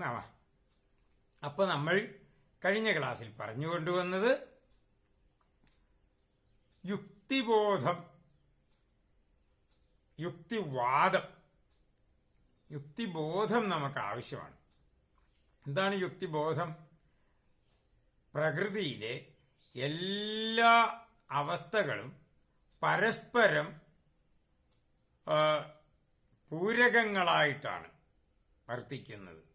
നമ അപ്പൊ നമ്മൾ കഴിഞ്ഞ ക്ലാസ്സിൽ പറഞ്ഞുകൊണ്ടുവന്നത് യുക്തിബോധം യുക്തിവാദം. യുക്തിബോധം നമുക്ക് ആവശ്യമാണ് എന്താണ് യുക്തിബോധം? പ്രകൃതിയിലെ എല്ലാ അവസ്ഥകളും പരസ്പരം പൂരകങ്ങളായിട്ടാണ് വർത്തിക്കുന്നത്.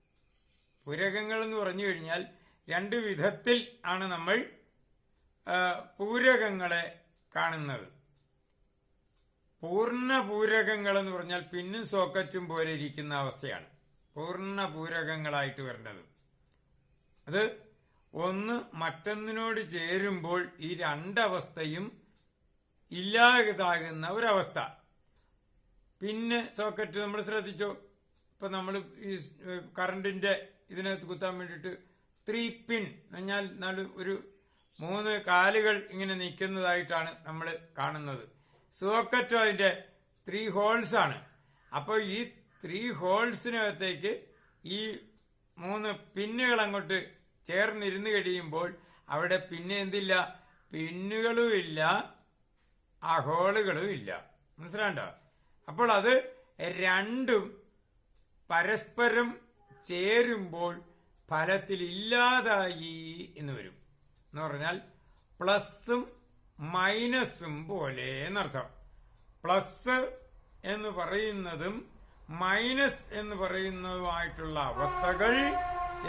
പൂരകങ്ങൾ എന്ന് പറഞ്ഞു കഴിഞ്ഞാൽ രണ്ട് വിധത്തിൽ ആണ് നമ്മൾ പൂരകങ്ങളെ കാണുന്നത്. പൂർണ പൂരകങ്ങൾ എന്ന് പറഞ്ഞാൽ പിന്നും സോക്കറ്റും പോലെ ഇരിക്കുന്ന അവസ്ഥയാണ്. പൂർണ പൂരകങ്ങളായിട്ട് വരേണ്ടത്. അത് ഒന്ന് മറ്റൊന്നിനോട് ചേരുമ്പോൾ ഈ രണ്ടവസ്ഥയും ഇല്ലാതാകുന്ന ഒരവസ്ഥ. പിന്നെ സോക്കറ്റ് നമ്മൾ ശ്രദ്ധിച്ചു? ഇപ്പൊ നമ്മൾ ഈ കറണ്ടിന്റെ ഇതിനകത്ത് കുത്താൻ വേണ്ടിയിട്ട് ത്രീ പിൻ എന്നാൽ നാല് ഒരു മൂന്ന് കാലുകൾ ഇങ്ങനെ നിൽക്കുന്നതായിട്ടാണ് നമ്മൾ കാണുന്നത്. സോക്കറ്റോ അതിന്റെ ത്രീ ഹോൾസ് ആണ്. അപ്പോൾ ഈ ത്രീ ഹോൾസിനകത്തേക്ക് ഈ മൂന്ന് പിന്നുകൾ അങ്ങോട്ട് ചേർന്നിരുന്ന് കഴിയുമ്പോൾ അവിടെ പിന്നെ എന്തില്ല? പിന്നുകളും ഇല്ല ആ ഹോളുകളും ഇല്ല. മനസ്സിലാണ്ടോ അപ്പോൾ അത് രണ്ടും പരസ്പരം ചേരുമ്പോൾ ഫലത്തിൽ ഇല്ലാതായി എന്ന് വരും. എന്ന് പറഞ്ഞാൽ പ്ലസും മൈനസും പോലെ എന്നർത്ഥം. പ്ലസ് എന്ന് പറയുന്നതും മൈനസ് എന്ന് പറയുന്നതുമായിട്ടുള്ള അവസ്ഥകൾ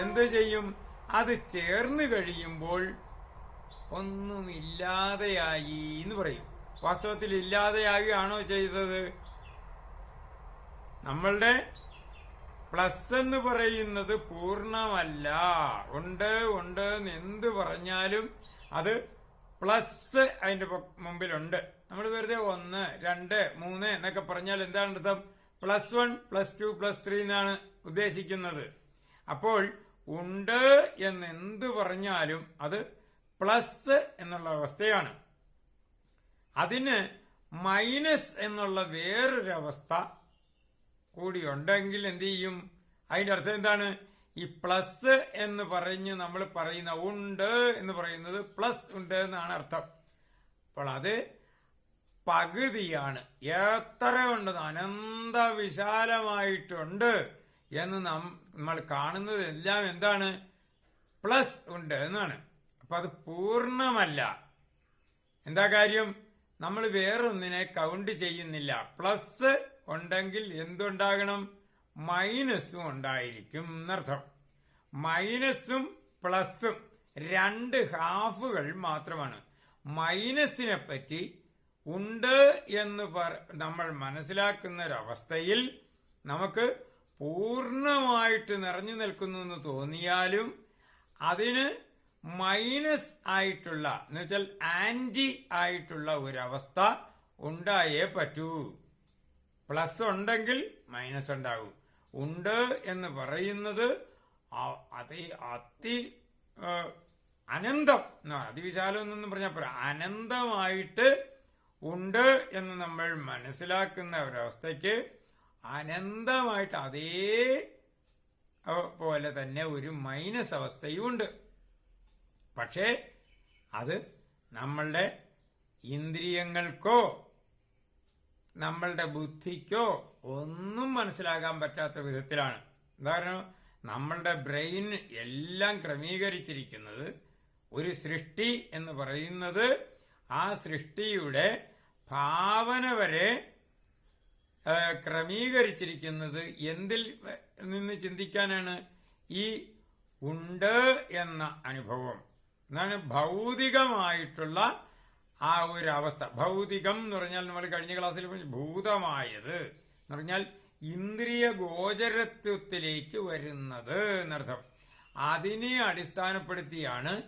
എന്ത് ചെയ്യും? അത് ചേർന്ന് കഴിയുമ്പോൾ ഒന്നുമില്ലാതെയായി എന്ന് പറയും. വാസ്തവത്തിൽ ഇല്ലാതെയാകുകയാണോ ചെയ്തത്? നമ്മളുടെ പ്ലസ് എന്ന് പറയുന്നത് പൂർണമല്ല. ഉണ്ട് ഉണ്ട് എന്ന് എന്ത് പറഞ്ഞാലും അത് പ്ലസ് അതിന്റെ മുമ്പിലുണ്ട്. നമ്മൾ വെറുതെ ഒന്ന് രണ്ട് മൂന്ന് എന്നൊക്കെ പറഞ്ഞാൽ എന്താണ് അർത്ഥം? Plus one plus two plus three എന്നാണ് ഉദ്ദേശിക്കുന്നത്. അപ്പോൾ ഉണ്ട് എന്ന് എന്ത് പറഞ്ഞാലും അത് പ്ലസ് എന്നുള്ള അവസ്ഥയാണ്. അതിന് മൈനസ് എന്നുള്ള വേറൊരവസ്ഥ കൂടി ഉണ്ടെങ്കിൽ എന്ത് ചെയ്യും? അതിന്റെ അർത്ഥം എന്താണ്? ഈ പ്ലസ് എന്ന് പറഞ്ഞ് നമ്മൾ പറയുന്ന ഉണ്ട് എന്ന് പറയുന്നത് പ്ലസ് ഉണ്ട് എന്നാണ് അർത്ഥം. അപ്പോൾ അത് പകുതിയാണ്. എത്ര ഉണ്ടെന്ന് അനന്ത വിശാലമായിട്ടുണ്ട്. എന്ന് നമ്മൾ കാണുന്നത് എല്ലാം എന്താണ്? പ്ലസ് ഉണ്ട് എന്നാണ്. അപ്പൊ അത് പൂർണമല്ല. എന്താ കാര്യം? നമ്മൾ വേറൊന്നിനെ കൗണ്ട് ചെയ്യുന്നില്ല. പ്ലസ് ഉണ്ടെങ്കിൽ എന്തുണ്ടാകണം? മൈനസും ഉണ്ടായിരിക്കും എന്നർത്ഥം. മൈനസും പ്ലസും രണ്ട് ഹാഫുകൾ മാത്രമാണ്. മൈനസിനെ പറ്റി ഉണ്ട് എന്ന് പറ- നമ്മൾ മനസ്സിലാക്കുന്ന ഒരവസ്ഥയിൽ നമുക്ക് പൂർണമായിട്ട് നിറഞ്ഞു നിൽക്കുന്നു എന്ന് തോന്നിയാലും അതിന് മൈനസ് ആയിട്ടുള്ള എന്നുവെച്ചാൽ ആന്റി ആയിട്ടുള്ള ഒരവസ്ഥ ഉണ്ടായേ പറ്റൂ. പ്ലസ് ഉണ്ടെങ്കിൽ മൈനസ് ഉണ്ടാകും. ഉണ്ട് എന്ന് പറയുന്നത് അതി അതി അനന്തം അതിവിശാലം എന്നൊന്നും പറഞ്ഞാൽ പോരാ. അനന്തമായിട്ട് ഉണ്ട് എന്ന് നമ്മൾ മനസ്സിലാക്കുന്ന ഒരവസ്ഥയ്ക്ക് അനന്തമായിട്ട് അതേ പോലെ തന്നെ ഒരു മൈനസ് അവസ്ഥയും ഉണ്ട്. പക്ഷേ അത് നമ്മളുടെ ഇന്ദ്രിയങ്ങൾക്കോ നമ്മളുടെ ബുദ്ധിക്കോ ഒന്നും മനസ്സിലാകാൻ പറ്റാത്ത വിധത്തിലാണ്. കാരണം നമ്മളുടെ ബ്രെയിൻ എല്ലാം ക്രമീകരിച്ചിരിക്കുന്നത് ഒരു സൃഷ്ടി എന്ന് പറയുന്നത് ആ സൃഷ്ടിയുടെ ഭാവന വരെ ക്രമീകരിച്ചിരിക്കുന്നത് എന്തിൽ നിന്ന് ചിന്തിക്കാനാണ്? ഈ ഉണ്ട് എന്ന അനുഭവം. എന്നാണ് ഭൗതികമായിട്ടുള്ള ആ ഒരു അവസ്ഥ ഭൗതികം എന്ന് പറഞ്ഞാൽ നമ്മൾ കഴിഞ്ഞ ക്ലാസ്സിൽ ഭൂതമായത്. എന്ന് പറഞ്ഞാൽ ഇന്ദ്രിയ ഗോചരത്വത്തിലേക്ക് വരുന്നത് എന്നർത്ഥം. അതിനെ അടിസ്ഥാനപ്പെടുത്തിയാണ്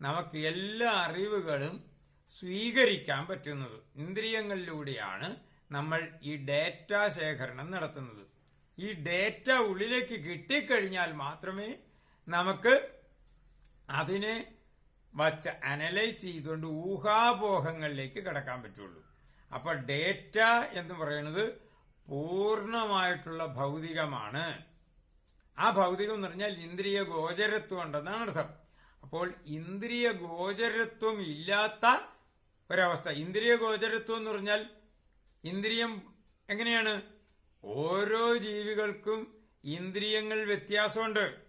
നമുക്ക് എല്ലാ അറിവുകളും സ്വീകരിക്കാൻ പറ്റുന്നത്. ഇന്ദ്രിയങ്ങളിലൂടെയാണ് നമ്മൾ ഈ ഡേറ്റ ശേഖരണം നടത്തുന്നത്. ഈ ഡേറ്റ ഉള്ളിലേക്ക് കിട്ടിക്കഴിഞ്ഞാൽ മാത്രമേ നമുക്ക് അതിനെ വച്ച് അനലൈസ് ചെയ്തുകൊണ്ട് ഊഹാപോഹങ്ങളിലേക്ക് കടക്കാൻ പറ്റുള്ളൂ. അപ്പൊ ഡേറ്റ എന്ന് പറയുന്നത് പൂർണമായിട്ടുള്ള ഭൗതികമാണ്. ആ ഭൗതികം എന്ന് പറഞ്ഞാൽ ഇന്ദ്രിയ ഗോചരത്വം ഉണ്ടെന്നാണ് അർത്ഥം. അപ്പോൾ ഇന്ദ്രിയ ഗോചരത്വം ഇല്ലാത്ത ഒരവസ്ഥ. ഇന്ദ്രിയ ഗോചരത്വം എന്ന് പറഞ്ഞാൽ ഇന്ദ്രിയം എങ്ങനെയാണ്? ഓരോ ജീവികൾക്കും ഇന്ദ്രിയങ്ങൾ വ്യത്യാസമുണ്ട്.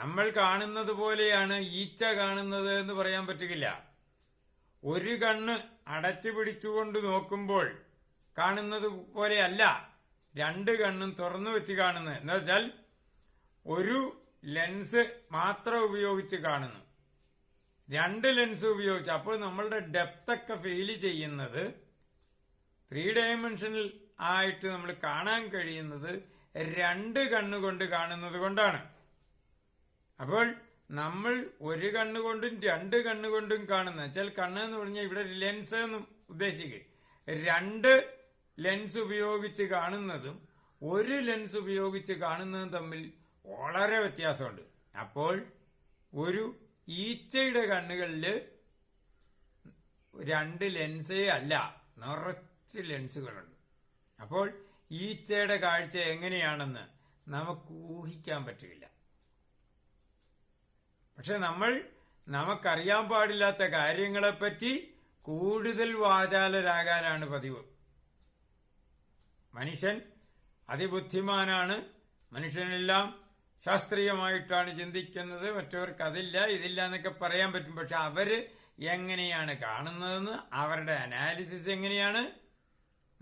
നമ്മൾ കാണുന്നത് പോലെയാണ് ഈച്ച കാണുന്നത് എന്ന് പറയാൻ പറ്റുകയില്ല ഒരു കണ്ണ് അടച്ചു പിടിച്ചുകൊണ്ട് നോക്കുമ്പോൾ കാണുന്നത് പോലെയല്ല രണ്ട് കണ്ണും തുറന്നു വെച്ച് കാണുന്നത്. എന്ന് വെച്ചാൽ ഒരു ലെൻസ് മാത്രം ഉപയോഗിച്ച് കാണുന്നു. രണ്ട് ലെൻസ് ഉപയോഗിച്ച്. അപ്പോൾ നമ്മളുടെ ഡെപ്തൊക്കെ ഫീൽ ചെയ്യുന്നത് ത്രീ ഡയമെൻഷനിൽ ആയിട്ട് നമ്മൾ കാണാൻ കഴിയുന്നത് രണ്ട് കണ്ണുകൊണ്ട് കാണുന്നത് കൊണ്ടാണ്. അപ്പോൾ നമ്മൾ ഒരു കണ്ണുകൊണ്ടും രണ്ട് കണ്ണുകൊണ്ടും കാണുന്ന വെച്ചാൽ കണ്ണ് എന്ന് പറഞ്ഞാൽ ഇവിടെ ലെൻസ് എന്ന് ഉദ്ദേശിക്കുക രണ്ട് ലെൻസ് ഉപയോഗിച്ച് കാണുന്നതും ഒരു ലെൻസ് ഉപയോഗിച്ച് കാണുന്നതും തമ്മിൽ വളരെ വ്യത്യാസമുണ്ട്. അപ്പോൾ ഒരു ഈച്ചയുടെ കണ്ണുകളിൽ രണ്ട് ലെൻസേ അല്ല നിറച്ച് ലെൻസുകളുണ്ട് അപ്പോൾ ഈച്ചയുടെ കാഴ്ച എങ്ങനെയാണെന്ന് നമുക്ക് ഊഹിക്കാൻ പറ്റില്ല. പക്ഷെ നമ്മൾ നമുക്കറിയാൻ പാടില്ലാത്ത കാര്യങ്ങളെപ്പറ്റി കൂടുതൽ വാചാലരാകാനാണ് പതിവ്. മനുഷ്യൻ അതിബുദ്ധിമാനാണ്. മനുഷ്യനെല്ലാം ശാസ്ത്രീയമായിട്ടാണ് ചിന്തിക്കുന്നത്. മറ്റവർക്ക് അതില്ല ഇതില്ല എന്നൊക്കെ പറയാൻ പറ്റും. പക്ഷെ അവർ എങ്ങനെയാണ് കാണുന്നതെന്ന് അവരുടെ അനാലിസിസ് എങ്ങനെയാണ്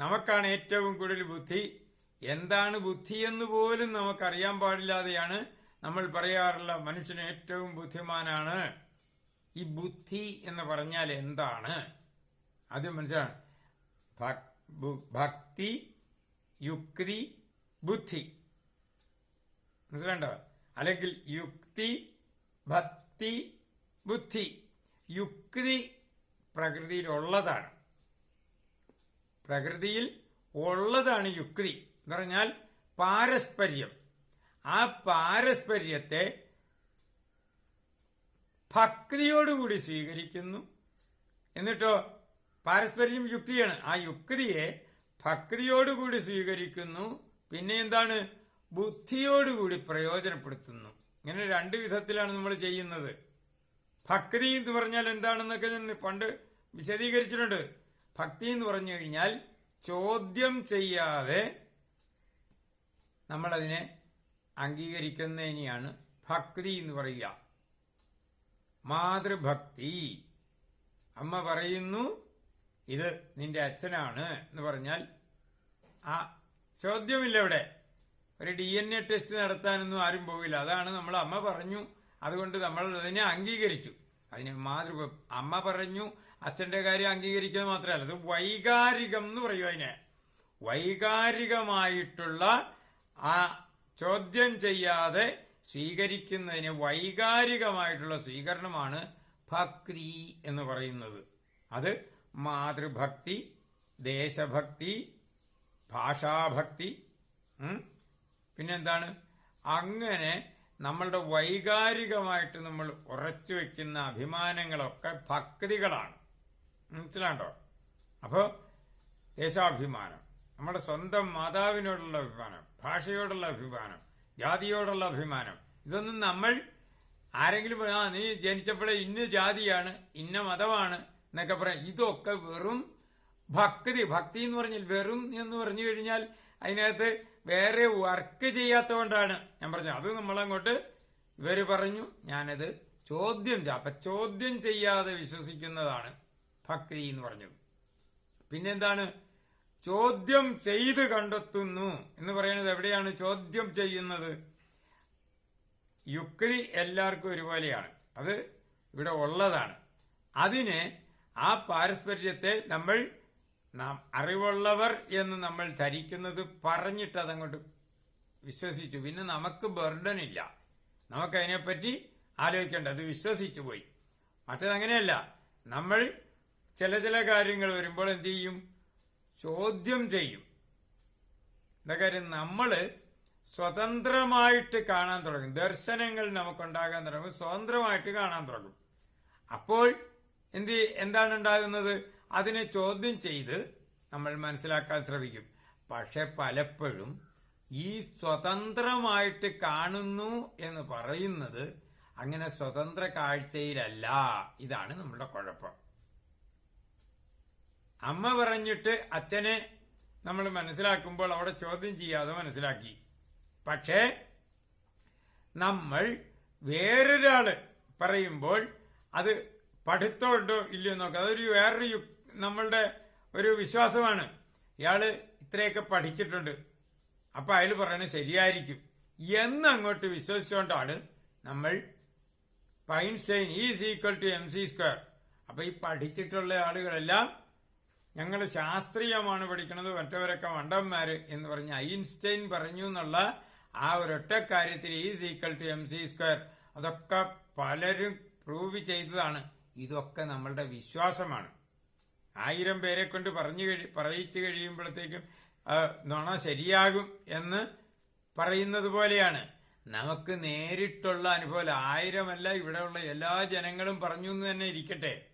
നമുക്കാണ് ഏറ്റവും കൂടുതൽ ബുദ്ധി. എന്താണ് ബുദ്ധി എന്ന് പോലും നമുക്കറിയാൻ പാടില്ലാതെയാണ് നമ്മൾ പറയാറുള്ള മനുഷ്യൻ ഏറ്റവും ബുദ്ധിമാനാണ് ഈ ബുദ്ധി എന്ന് പറഞ്ഞാൽ എന്താണ്? ആദ്യം മനസ്സിലാണ് ഭക്തി യുക്തി ബുദ്ധി. മനസ്സിലുണ്ടോ അല്ലെങ്കിൽ യുക്തി ഭക്തി ബുദ്ധി. യുക്തി പ്രകൃതിയിലുള്ളതാണ്. പ്രകൃതിയിൽ ഉള്ളതാണ് യുക്തി. എന്ന് പറഞ്ഞാൽ പാരസ്പര്യം. ആ പാരസ്പര്യത്തെ ഭക്തിയോടുകൂടി സ്വീകരിക്കുന്നു. എന്നിട്ടോ പാരസ്പര്യം യുക്തിയാണ്. ആ യുക്തിയെ ഭക്തിയോടുകൂടി സ്വീകരിക്കുന്നു. പിന്നെ എന്താണ്? ബുദ്ധിയോടുകൂടി പ്രയോജനപ്പെടുത്തുന്നു. ഇങ്ങനെ രണ്ട് വിധത്തിലാണ് നമ്മൾ ചെയ്യുന്നത്. ഭക്തി എന്ന് പറഞ്ഞാൽ എന്താണെന്നൊക്കെ ഞാൻ പണ്ട് വിശദീകരിച്ചിട്ടുണ്ട്. ഭക്തി എന്ന് പറഞ്ഞു കഴിഞ്ഞാൽ ചോദ്യം ചെയ്യാതെ നമ്മളതിനെ അംഗീകരിക്കുന്നതിനെയാണ് ഭക്തി എന്ന് പറയുക. മാതൃഭക്തി. അമ്മ പറയുന്നു ഇത് നിന്റെ അച്ഛനാണ് എന്ന് പറഞ്ഞാൽ ആ ചോദ്യമില്ല ഇവിടെ. ഒരു ഡി എൻ എ ടെസ്റ്റ് നടത്താനൊന്നും ആരും പോകില്ല അതാണ് നമ്മൾ അമ്മ പറഞ്ഞു. അതുകൊണ്ട് നമ്മൾ അതിനെ അംഗീകരിച്ചു. അതിന് മാതൃ അമ്മ പറഞ്ഞു അച്ഛന്റെ കാര്യം അംഗീകരിക്കുന്നത് മാത്രമല്ല അത് വൈകാരികം എന്ന് പറയും അതിനെ. വൈകാരികമായിട്ടുള്ള ആ ചോദ്യം ചെയ്യാതെ സ്വീകരിക്കുന്നതിന് വൈകാരികമായിട്ടുള്ള സ്വീകരണമാണ് ഭക്തി എന്ന് പറയുന്നത്. അത് മാതൃഭക്തി ദേശഭക്തി ഭാഷാഭക്തി? പിന്നെന്താണ്? അങ്ങനെ നമ്മളുടെ വൈകാരികമായിട്ട് നമ്മൾ ഉറച്ചു വയ്ക്കുന്ന അഭിമാനങ്ങളൊക്കെ ഭക്തികളാണ്. മനസ്സിലാണ്ടോ? അപ്പോൾ ദേശാഭിമാനം നമ്മുടെ സ്വന്തം മാതാവിനോടുള്ള അഭിമാനം. ഭാഷയോടുള്ള അഭിമാനം ജാതിയോടുള്ള അഭിമാനം. ഇതൊന്നും നമ്മൾ ആരെങ്കിലും ആ നീ ജനിച്ചപ്പോഴേ ഇന്ന ജാതിയാണ് ഇന്ന മതമാണ് എന്നൊക്കെ പറയാം. ഇതൊക്കെ വെറും ഭക്തി. ഭക്തി എന്ന് പറഞ്ഞാൽ വെറും എന്ന് പറഞ്ഞു കഴിഞ്ഞാൽ അതിനകത്ത് വേറെ വർക്ക് ചെയ്യാത്തതുകൊണ്ടാണ് ഞാൻ പറഞ്ഞത്. അത് നമ്മളങ്ങോട്ട് ഇവർ പറഞ്ഞു. ഞാനത് ചോദ്യം അപ്പൊ ചോദ്യം ചെയ്യാതെ വിശ്വസിക്കുന്നതാണ് ഭക്തി എന്ന് പറഞ്ഞത്. പിന്നെന്താണ്? ചോദ്യം ചെയ്ത് കണ്ടെത്തുന്നു എന്ന് പറയുന്നത് എവിടെയാണ് ചോദ്യം ചെയ്യുന്നത്? യുക്തി എല്ലാവർക്കും ഒരുപോലെയാണ്. അത് ഇവിടെ ഉള്ളതാണ്. അതിനെ ആ പാരസ്പര്യത്തെ നമ്മൾ നാം അറിവുള്ളവർ എന്ന് നമ്മൾ ധരിക്കുന്നത് പറഞ്ഞിട്ട് അതങ്ങോട്ട് വിശ്വസിച്ചു. പിന്നെ നമുക്ക് ബർഡൻ ഇല്ല. നമുക്കതിനെപ്പറ്റി ആലോചിക്കേണ്ട. അത് വിശ്വസിച്ചു പോയി. മറ്റേത് അങ്ങനെയല്ല നമ്മൾ ചില ചില കാര്യങ്ങൾ വരുമ്പോൾ എന്തു ചെയ്യും? ചോദ്യം ചെയ്യും. എന്താ കാര്യം നമ്മൾ സ്വതന്ത്രമായിട്ട് കാണാൻ തുടങ്ങും. ദർശനങ്ങൾ നമുക്കുണ്ടാകാൻ തുടങ്ങും. സ്വതന്ത്രമായിട്ട് കാണാൻ തുടങ്ങും. അപ്പോൾ എന്ത് എന്താണ് ഉണ്ടാകുന്നത്? അതിനെ ചോദ്യം ചെയ്ത് നമ്മൾ മനസ്സിലാക്കാൻ ശ്രമിക്കും. പക്ഷെ പലപ്പോഴും ഈ സ്വതന്ത്രമായിട്ട് കാണുന്നു എന്ന് പറയുന്നത് അങ്ങനെ സ്വതന്ത്ര കാഴ്ചയിലല്ല. ഇതാണ് നമ്മുടെ കുഴപ്പം. അമ്മ പറഞ്ഞിട്ട് അച്ഛനെ നമ്മൾ മനസ്സിലാക്കുമ്പോൾ അവിടെ ചോദ്യം ചെയ്യാതെ മനസ്സിലാക്കി. പക്ഷേ നമ്മൾ വേറൊരാൾ പറയുമ്പോൾ അത് പഠിത്തമുണ്ടോ ഇല്ലയോ നോക്കുക അതൊരു വേറൊരു യു- നമ്മളുടെ ഒരു വിശ്വാസമാണ്. ഇയാൾ ഇത്രയൊക്കെ പഠിച്ചിട്ടുണ്ട്. അപ്പൊ അയാൾ പറയണത് ശരിയായിരിക്കും. എന്ന് അങ്ങോട്ട് വിശ്വസിച്ചുകൊണ്ടാണ് നമ്മൾ Einstein is equal to M C square അപ്പൊ ഈ പഠിച്ചിട്ടുള്ള ആളുകളെല്ലാം ഞങ്ങൾ ശാസ്ത്രീയമാണ് പഠിക്കുന്നത് മറ്റവരൊക്കെ മണ്ടന്മാർ എന്ന് പറഞ്ഞ് ഐൻസ്റ്റൈൻ പറഞ്ഞു എന്നുള്ള ആ ഒരൊറ്റ കാര്യത്തിൽ is equal to M C square അതൊക്കെ പലരും പ്രൂവ് ചെയ്തതാണ്. ഇതൊക്കെ നമ്മളുടെ വിശ്വാസമാണ്. ആയിരം പേരെ കൊണ്ട് പറഞ്ഞു കഴി പറയിച്ചു കഴിയുമ്പോഴത്തേക്കും നുണ ശരിയാകും എന്ന് പറയുന്നത് പോലെയാണ്. നമുക്ക് നേരിട്ടുള്ള അനുഭവം ആയിരമല്ല ഇവിടെയുള്ള എല്ലാ ജനങ്ങളും പറഞ്ഞു എന്ന് തന്നെ ഇരിക്കട്ടെ.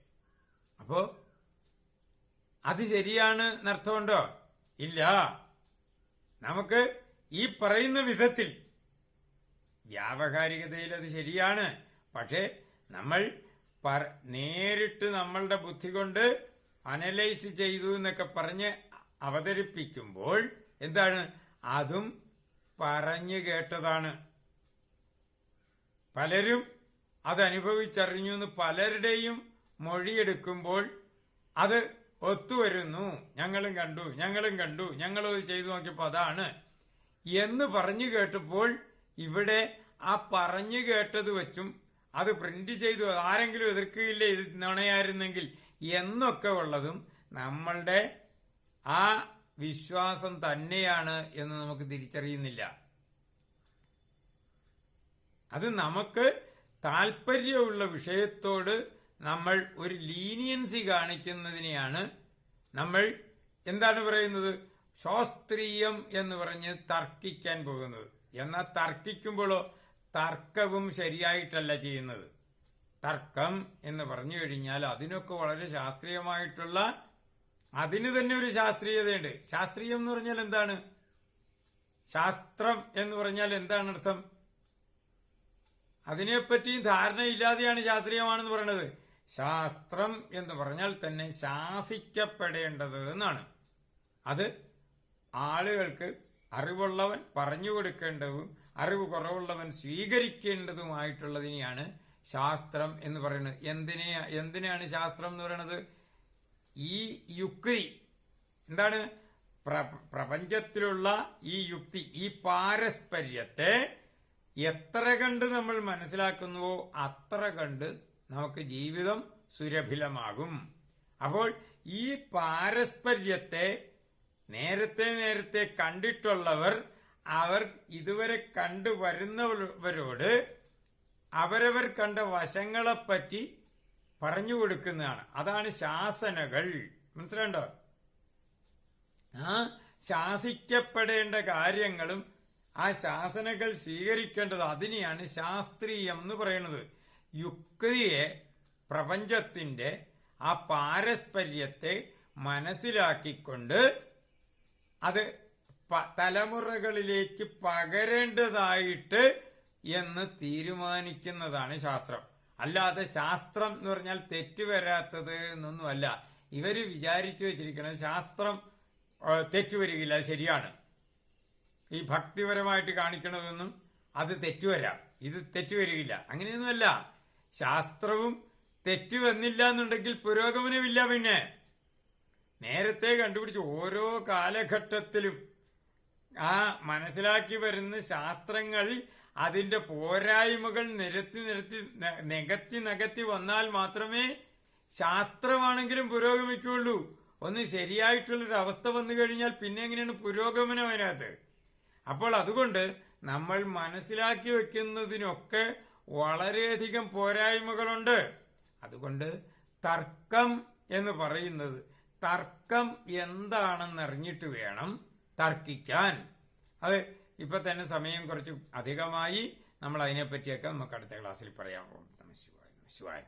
അപ്പോ അത് ശരിയാണ് എന്നർത്ഥമുണ്ടോ? ഇല്ല. നമുക്ക് ഈ പറയുന്ന വിധത്തിൽ വ്യാവഹാരികതയിൽ അത് ശരിയാണ്. പക്ഷേ നമ്മൾ നേരിട്ട് നമ്മളുടെ ബുദ്ധി കൊണ്ട് അനലൈസ് ചെയ്തു എന്നൊക്കെ പറഞ്ഞ് അവതരിപ്പിക്കുമ്പോൾ എന്താണ്? അതും പറഞ്ഞു കേട്ടതാണ്. പലരും അത് അനുഭവിച്ചറിഞ്ഞു എന്ന് പലരുടെയും മൊഴിയെടുക്കുമ്പോൾ അത് ഒത്തുവരുന്നു. ഞങ്ങളും കണ്ടു ഞങ്ങളും കണ്ടു. ഞങ്ങളത് ചെയ്തു നോക്കിയപ്പോൾ അതാണ്. എന്ന് പറഞ്ഞു കേട്ടപ്പോൾ ഇവിടെ ആ പറഞ്ഞു കേട്ടത് വെച്ചും അത് പ്രിന്റ് ചെയ്തു. ആരെങ്കിലും എതിർക്കുകയില്ല? ഇത് നുണയായിരുന്നെങ്കിൽ എന്നൊക്കെ ഉള്ളതും നമ്മളുടെ ആ വിശ്വാസം തന്നെയാണ് എന്ന് നമുക്ക് തിരിച്ചറിയുന്നില്ല. അത് നമുക്ക് താല്പര്യമുള്ള വിഷയത്തോട് നമ്മൾ ഒരു ലീനിയൻസി കാണിക്കുന്നതിനെയാണ് നമ്മൾ എന്താണ് പറയുന്നത്? ശാസ്ത്രീയം എന്ന് പറഞ്ഞ് തർക്കിക്കാൻ പോകുന്നത്. എന്നാൽ തർക്കിക്കുമ്പോഴോ തർക്കവും ശരിയായിട്ടല്ല ചെയ്യുന്നത്. തർക്കം എന്ന് പറഞ്ഞു കഴിഞ്ഞാൽ അതിനൊക്കെ വളരെ ശാസ്ത്രീയമായിട്ടുള്ള അതിന് തന്നെ ഒരു ശാസ്ത്രീയതയുണ്ട്. ശാസ്ത്രീയം എന്ന് പറഞ്ഞാൽ എന്താണ്? ശാസ്ത്രം എന്ന് പറഞ്ഞാൽ എന്താണ് അർത്ഥം? അതിനെപ്പറ്റിയും ധാരണയില്ലാതെയാണ് ശാസ്ത്രീയമാണെന്ന് പറയുന്നത് ശാസ്ത്രം എന്ന് പറഞ്ഞാൽ തന്നെ ശാസിക്കപ്പെടേണ്ടത് എന്നാണ്. അത് ആളുകൾക്ക് അറിവുള്ളവൻ പറഞ്ഞു കൊടുക്കേണ്ടതും അറിവ് കുറവുള്ളവൻ സ്വീകരിക്കേണ്ടതുമായിട്ടുള്ളതിനെയാണ് ശാസ്ത്രം എന്ന് പറയുന്നത്. എന്തിനെ എന്തിനാണ് ശാസ്ത്രം എന്ന് പറയുന്നത്? ഈ യുക്തി. എന്താണ്? പ്രപഞ്ചത്തിലുള്ള ഈ യുക്തി ഈ പാരസ്പര്യത്തെ എത്ര കണ്ട് നമ്മൾ മനസ്സിലാക്കുന്നുവോ അത്ര കണ്ട് നമുക്ക് ജീവിതം സുരഭിലമാകും. അപ്പോൾ ഈ പാരസ്പര്യത്തെ നേരത്തെ നേരത്തെ കണ്ടിട്ടുള്ളവർ അവർ ഇതുവരെ കണ്ടുവരുന്നവരോട് അവരവർ കണ്ട വശങ്ങളെപ്പറ്റി പറഞ്ഞു കൊടുക്കുന്നതാണ്. അതാണ് ശാസനകൾ. മനസ്സിലുണ്ടോ ആ ശാസിക്കപ്പെടേണ്ട കാര്യങ്ങളും ആ ശാസനകൾ സ്വീകരിക്കേണ്ടത് അതിനെയാണ് ശാസ്ത്രീയം എന്ന് പറയുന്നത്. യുക്തിയെ പ്രപഞ്ചത്തിന്റെ ആ പാരസ്പര്യത്തെ മനസ്സിലാക്കിക്കൊണ്ട് അത് തലമുറകളിലേക്ക് പകരേണ്ടതായിട്ട് എന്ന് തീരുമാനിക്കുന്നതാണ് ശാസ്ത്രം. അല്ലാതെ ശാസ്ത്രം എന്ന് പറഞ്ഞാൽ തെറ്റ് വരാത്തത് എന്നൊന്നുമല്ല ഇവർ വിചാരിച്ചു വെച്ചിരിക്കുന്നത് ശാസ്ത്രം തെറ്റു വരികയില്ല ശരിയാണ്. ഈ ഭക്തിപരമായിട്ട് കാണിക്കണതൊന്നും അത് തെറ്റുവരാം ഇത് തെറ്റുവരികയില്ല അങ്ങനെയൊന്നുമല്ല ശാസ്ത്രവും തെറ്റ് വന്നില്ല എന്നുണ്ടെങ്കിൽ പുരോഗമനമില്ല പിന്നെ. നേരത്തെ കണ്ടുപിടിച്ച് ഓരോ കാലഘട്ടത്തിലും ആ മനസ്സിലാക്കി വരുന്ന ശാസ്ത്രങ്ങൾ അതിന്റെ പോരായ്മകൾ നിരത്തി നിരത്തി നികത്തി നികത്തി വന്നാൽ മാത്രമേ ശാസ്ത്രമാണെങ്കിലും പുരോഗമിക്കുള്ളൂ ഒന്ന് ശരിയായിട്ടുള്ളൊരു അവസ്ഥ വന്നു കഴിഞ്ഞാൽ പിന്നെ എങ്ങനെയാണ് പുരോഗമനം അതിനകത്ത്? അപ്പോൾ അതുകൊണ്ട് നമ്മൾ മനസ്സിലാക്കി വെക്കുന്നതിനൊക്കെ വളരെയധികം പോരായ്മകളുണ്ട്. അതുകൊണ്ട് തർക്കം എന്ന് പറയുന്നത് തർക്കം എന്താണെന്നറിഞ്ഞിട്ട് വേണം തർക്കിക്കാൻ. അത് ഇപ്പൊ തന്നെ സമയം കുറച്ച് അധികമായി നമ്മൾ അതിനെപ്പറ്റിയൊക്കെ നമുക്ക് അടുത്ത ക്ലാസ്സിൽ പറയാൻ പോകും ശിവായ ശിവായ.